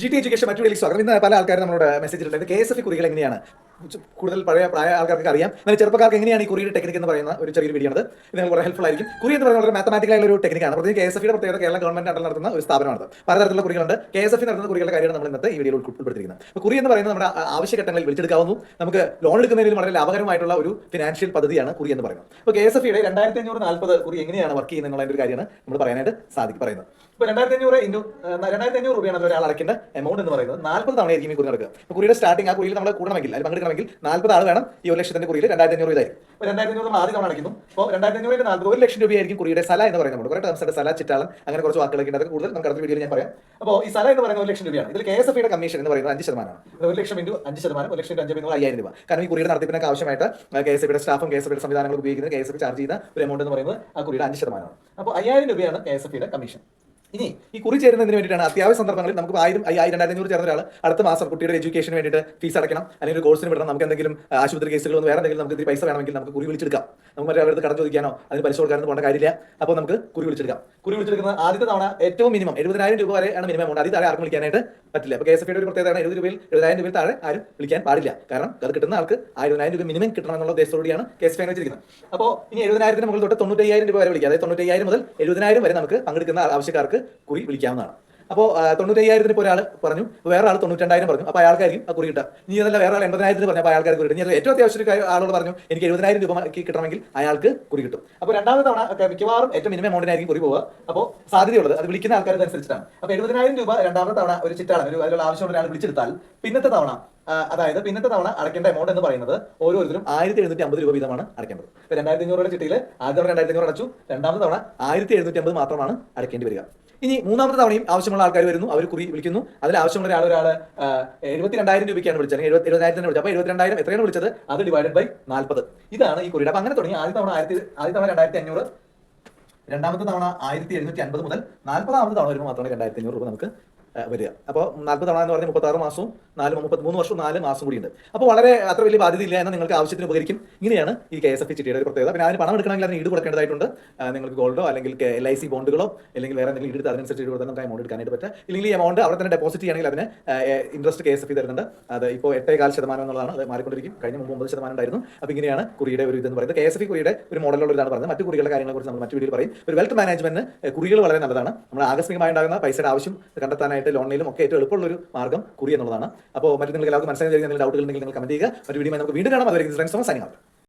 G T education മറ്റു സ്വാഗതം. ഇന്ന് പല ആൾക്കാരും നമ്മളോട് മെസ്സേജ് ഇട്ടുണ്ട് കെ എസ് എഫ് കുറികൾ എങ്ങനെയാണ്? കൂടുതൽ പഴയ പ്രായ ആൾക്കാർക്ക് അറിയാം. എന്നാൽ ചെറുപ്പക്കാർക്ക് എങ്ങനെയാണ് ഈ കുറിയുടെ ടെക്നിക് എന്ന് പറയുന്ന ഒരു ചെറിയൊരു വീഡിയോ ആണ് ഇത് നിങ്ങൾക്ക് ഹെൽപ്ഫുൾ ആയിരിക്കും. കുറി എന്ന് പറയുന്നത് വളരെ മാത്തമാറ്റിക്കൽ ആയിട്ടുള്ള ഒരു ടെക്നിക്കാണ് പ്രത്യേകിച്ച് കെ എസ് എഫിയുടെ പ്രത്യേകത കേരള ഗവൺമെന്റ് അടൽ നടത്തുന്ന ഒരു സ്ഥാപനമാണ് പലതരത്തിലുള്ള കുറികളുണ്ട്. കെ എസ് എഫ് നടത്തുന്ന കുറികളുടെ കാര്യമാണ് നമ്മൾ ഇന്നത്തെ ഈ വീഡിയോയിൽ ഉൾപ്പെടുത്തിയിരിക്കുന്നത്. കുറി എന്ന് പറയുന്നത് നമ്മുടെ ആവശ്യഘട്ടങ്ങളിൽ വിളിച്ചെടുക്കാവുന്നു. നമുക്ക് ലോൺ എടുക്കുന്നതിൽ വളരെ ലാഭകരമായിട്ടുള്ള ഒരു ഫിനാൻഷ്യൽ പദ്ധതിയാണ് കുറി എന്ന് പറയുന്നത്. അപ്പോൾ കെ എസ് എഫിയുടെ രണ്ടായിരത്തി അഞ്ഞൂറ് നാൽപ്പത് കുറി എങ്ങനെയാണ് വർക്ക് ചെയ്യുന്നത് എന്നുള്ള ഒരു കാര്യമാണ് നമ്മൾ പറയാനായിട്ട് സാധിക്കും പറയുന്നത്. ഇപ്പോൾ രണ്ടായിരത്തി അഞ്ഞൂറ് രണ്ടായിരത്തി അഞ്ഞൂറ് രൂപയാണ് ഒരാൾ അടയ്ക്കേണ്ട എമൗണ്ട് എന്ന് പറയുന്നത്. നാൽപ്പത് തവണയായിരിക്കും ഈ കുറി നടക്കുക കുറിയുടെ സ്റ്റാർട്ടിംഗ് ആ കുറിയിൽ നമ്മൾ കൂടണമെങ്കിൽ അതിൽ പങ്കെടുക്കണമെങ്കിൽ നാൽപ്പത് ആൾ വേണം ഈ ഒരു ലക്ഷത്തിന്റെ കുറിയിൽ രണ്ടായിരത്തി അഞ്ഞൂറ് ഇതായിരിക്കും അപ്പോൾ രണ്ടായിരത്തി അഞ്ഞൂറ് നമ്മൾ ആദ്യം തവണ അപ്പോൾ രണ്ടായിരത്തി അഞ്ഞൂറിന്റെ നാൽപ്പത് ഒരു ലക്ഷം രൂപയായിരിക്കും കുറിയുടെ സല എന്ന് പറയുന്നത് കുറെ ടേംസ് സല ചിറ്റാളം അങ്ങനെ കുറച്ച് വാക്കുകളൊക്കെ ഉണ്ട്. കൂടുതൽ നമുക്ക് അടുത്ത വീഡിയോയിൽ ഞാൻ പറയാം. അപ്പോൾ ഈ സല എന്ന് പറയുന്നത് ഒരു ലക്ഷം രൂപയാണ്. ഇതിൽ കെ എസ് എഫ് കമ്മീഷൻ എന്ന് പറയുന്നത് അഞ്ച് ശതമാനമാണ്. ഒരു ലക്ഷം ഇന്റു അഞ്ച് ശതമാനം ഒരു ലക്ഷം അഞ്ച് അയ്യായിരം രൂപ. കാരണം ഈ കുറിയുടെ നടത്തിപ്പിനൊക്കെ ആവശ്യമായിട്ട് കെ എസ് എഫിയുടെ സ്റ്റാഫും കെ എസ് എഫിയുടെ സംവിധാനങ്ങൾ ഉപയോഗിക്കുന്നത് കെ എസ് എഫ് ചാർജ് ചെയ്യുന്ന ഒരു എമൗണ്ട് എന്ന് പറയുന്നത് ആ കുറിയുടെ അഞ്ച് ശതമാനമാണ്. അപ്പോൾ അയ്യായിരം രൂപയാണ് കെ എസ് എഫിയുടെ കമ്മീഷൻ ഇനി ഈ കുറി ചേരുന്നതിന് വേണ്ടിയിട്ടാണ് അത്യാവശ്യ സന്ദർഭങ്ങളിൽ നമുക്ക് ആയിരം ആയിരം രണ്ടായിരത്തി ചേർന്ന ഒരാൾ അടുത്ത മാസം കുട്ടിയുടെ എഡ്യൂക്കേഷന് വേണ്ടിയിട്ട് ഫീസ് അടക്കണം അല്ലെങ്കിൽ ഒരു കോഴ്സിന് വിടണം. നമുക്ക് എന്തെങ്കിലും ആശുപത്രി കേസുകളോ വേറെ എന്തെങ്കിലും നമുക്ക് ഇത്തിരി പൈസ വേണമെങ്കിൽ നമുക്ക് കുറി വിളിച്ചെടുക്കാം. നമുക്ക് മറ്റേ അവരുടെ കടം ചോദിക്കാനോ അതിന് പലിശ കൊടുക്കാനോ പോകേണ്ട കാര്യമില്ല. അപ്പോൾ നമുക്ക് കുറി വിളിച്ചെടുക്കാം. കുറി വിളിച്ചെടുക്കുന്ന ആദ്യത്തെ തവണ ഏറ്റവും മിനിമം എഴുപതിനായിരം രൂപ വരെ ആണ് മിനിമം ഉണ്ട് അതിൽ താഴെ ആർക്കും വിളിക്കാനായിട്ട് പറ്റില്ല. അപ്പോൾ കെ എസ് എഫ് ഒരു പ്രത്യേകതയാണ് എഴുപത് രൂപയിൽ എഴുപതിനായിരം രൂപയിൽ താഴെ ആരും വിളിക്കാൻ പാടില്ല. കാരണം അത് കിട്ടുന്ന ആൾക്ക് ആയിരത്തിനായിരം രൂപ മിനിമം കിട്ടണം എന്നുള്ള ഉദ്ദേശത്തോടെയാണ് കെ എസ് എഫ് വെച്ചിരിക്കുന്നത്. അപ്പോൾ ഇനി എഴുപതിനായിരത്തിന് മുകളിൽ തൊട്ട് തൊണ്ണൂറ്റയ്യായിരം രൂപ വരെ വിളിക്കാം. അതായത് തൊണ്ണൂറ്റയ്യായിരം മുതൽ എഴുപതിനായിരം വരെ നമുക്ക് പങ്കെടുക്കുന്ന ആവശ്യക്കാർക്ക് കുറി വിളിക്കാവുന്നതാണ്. അപ്പോൾ തൊണ്ണൂറ്റയ്യായിരത്തിന് ഇപ്പോൾ ഒരാൾ പറഞ്ഞു വേറെ ആൾ തൊണ്ണൂറ്റണ്ടായിരം പറഞ്ഞു. അപ്പോൾ അയാൾക്കായിരിക്കും ആ കുറി കിട്ടുക. ഇനി അതല്ല വേറെ ആൾ എൺപതിനായിരത്തിന് പറഞ്ഞു അപ്പോൾ അയാൾക്കാർക്ക് കുറി കിട്ടും. ഇനി ഏറ്റവും അത്യാവശ്യം ആളോട് പറഞ്ഞു എനിക്ക് എഴുപതിനായിരം രൂപ കിട്ടണമെങ്കിൽ അയാൾക്ക് കുറി കിട്ടും. അപ്പോൾ രണ്ടാമത്തെ തവണ മിക്കവാറും ഏറ്റവും മിനിമം എമൗണ്ടിനായിരിക്കും കുറി പോവുക. അപ്പോൾ സാധ്യതയുള്ളത് അത് വിളിക്കുന്ന ആൾക്കാരെ അനുസരിച്ചിട്ടാണ്. അപ്പോൾ എഴുപതിനായിരം രൂപ രണ്ടാമത്തെ തവണ ഒരു ചിറ്റാണ് ഒരു അതിലുള്ള ആവശ്യമുള്ള ഒരാൾ വിളിച്ചെടുത്താൽ പിന്നത്തെ തവണ അതായത് പിന്നത്തെ തവണ അടയ്ക്കേണ്ട എമൗണ്ട് എന്ന് പറയുന്നത് ഓരോരുത്തരും ആയിരത്തി എഴുന്നൂറ്റി അമ്പത് രൂപ വീതമാണ് അടയ്ക്കേണ്ടത്. രണ്ടായിരത്തി അഞ്ഞൂറ് ചിട്ടിയിൽ ആദ്യ തവണ രണ്ടായിരത്തി അഞ്ഞൂറ് അടച്ചു രണ്ടാമത്തെ തവണ ആയിരത്തി എഴുന്നൂറ്റി അമ്പത് മാത്രമാണ് അടയ്ക്കേണ്ടി വരിക. ഇനി മൂന്നാമത്തെ തവണയും ആവശ്യമുള്ള ആൾക്കാർ വരുന്നു. അവർ കുറി വിളിക്കുന്നു. അതിൽ ആവശ്യമുള്ള ഒരാൾ ഒരാൾ എഴുപത്തി രണ്ടായിരം രൂപയ്ക്കാണ് വിളിച്ചത്. എഴുപത്തി എഴുപതിനായിരത്തിന് വിളിച്ചത് അപ്പോൾ എഴുപത്തിരണ്ടായിരം എത്രയാണ് വിളിച്ചത്? അത് ഡിവൈഡഡ് ബൈ നാൽപ്പത് ഇതാണ് ഈ കുറിയുടെ. അപ്പോൾ അങ്ങനെ തുടങ്ങി. ആദ്യ തവണ ആയിരത്തി ആദ്യ തവണ രണ്ടായിരത്തി അഞ്ഞൂറ് രണ്ടാമത്തെ തവണ ആയിരത്തി എഴുന്നൂറ്റി അൻപത് മുതൽ നാൽപ്പതാമത്തെ തവണ വരുമ്പോൾ മാത്രമാണ് രണ്ടായിരത്തി അഞ്ഞൂറ് രൂപ നമുക്ക് വരിക. അപ്പോൾ നാൽപ്പത് തവണ എന്ന് പറഞ്ഞാൽ മുപ്പത്താറ് മാസവും നാല് മുപ്പത്തി മൂന്ന് വർഷവും നാല് മാസം കൂടി ഉണ്ട് അപ്പോൾ വളരെ അത്ര വലിയ ബാധ്യതയില്ല എന്ന് നിങ്ങൾക്ക് ആവശ്യത്തിന് ഉപകരിക്കും. ഇങ്ങനെയാണ് ഈ കെ എസ് എഫ് ചിട്ടിയുടെ ഒരു പ്രത്യേകത. പിന്നെ അതിന് പണം എടുക്കണമെങ്കിൽ അതിന് ഈട് കൊടുക്കേണ്ടതായിട്ടുണ്ട്. നിങ്ങൾക്ക് ഗോൾഡോ അല്ലെങ്കിൽ എൽ ഐ സി ബോണ്ടുകളോ അല്ലെങ്കിൽ വേറെ എന്തെങ്കിലും ഈട് അതിനനുസരിച്ച് ഈട് കൊടുത്താൽ നമുക്ക് എമൗണ്ട് എടുക്കാനായിട്ട് പറ്റുക. ഇല്ലെങ്കിൽ ഈ എമൗണ്ട് അവിടെ തന്നെ ഡെപ്പോസിറ്റ് ചെയ്യണമെങ്കിൽ അതിന് ഇൻട്രസ്റ്റ് കെ എസ് എഫ് തരുന്നുണ്ട്. അത് ഇപ്പോൾ എട്ടേകാൽ ശതമാനം എന്നുള്ളതാണ്. അത് മാറിക്കൊണ്ടിരിക്കും. കഴിഞ്ഞ മുമ്പ് ഒമ്പത് ശതമാനം ഉണ്ടായിരുന്നു. അപ്പോൾ ഇങ്ങനെയാണ് കുറിയുടെ ഒരു ഇതെന്ന് പറയുന്നത്. കെ എസ് എഫ് കുറിയുടെ ഒരു മോഡലുള്ള ഇതാണ് പറയുന്നത്. മറ്റു കുറികളുടെ കാര്യങ്ങളെ കുറിച്ച് നമ്മൾ മറ്റു വീഡിയോയിൽ പറയും. ഒരു വെൽത്ത് മാനേജ്മെന്റ് കുറികൾ വളരെ നല്ലതാണ്. നമ്മൾ ആകസ്മികമായി ഉണ്ടാകുന്ന പൈസയുടെ ആവശ്യം കണ്ടെത്താനായിട്ട് ലോണിലും ഒക്കെ ഏറ്റവും എളുപ്പമുള്ള ഒരു മാർഗം കുറി എന്നുള്ളതാണ്. അപ്പോൾ മറ്റു നിങ്ങൾക്ക് എല്ലാവർക്കും മനസ്സിലായി നിങ്ങൾ ഡൗട്ടുകൾ ഉണ്ടെങ്കിൽ നിങ്ങൾ കമന്റ് ചെയ്യുക. മറ്റു വീഡിയോ നമുക്ക് വീണ്ടും കാണാം. അതുവരെ സൈനിങ് ഔട്ട്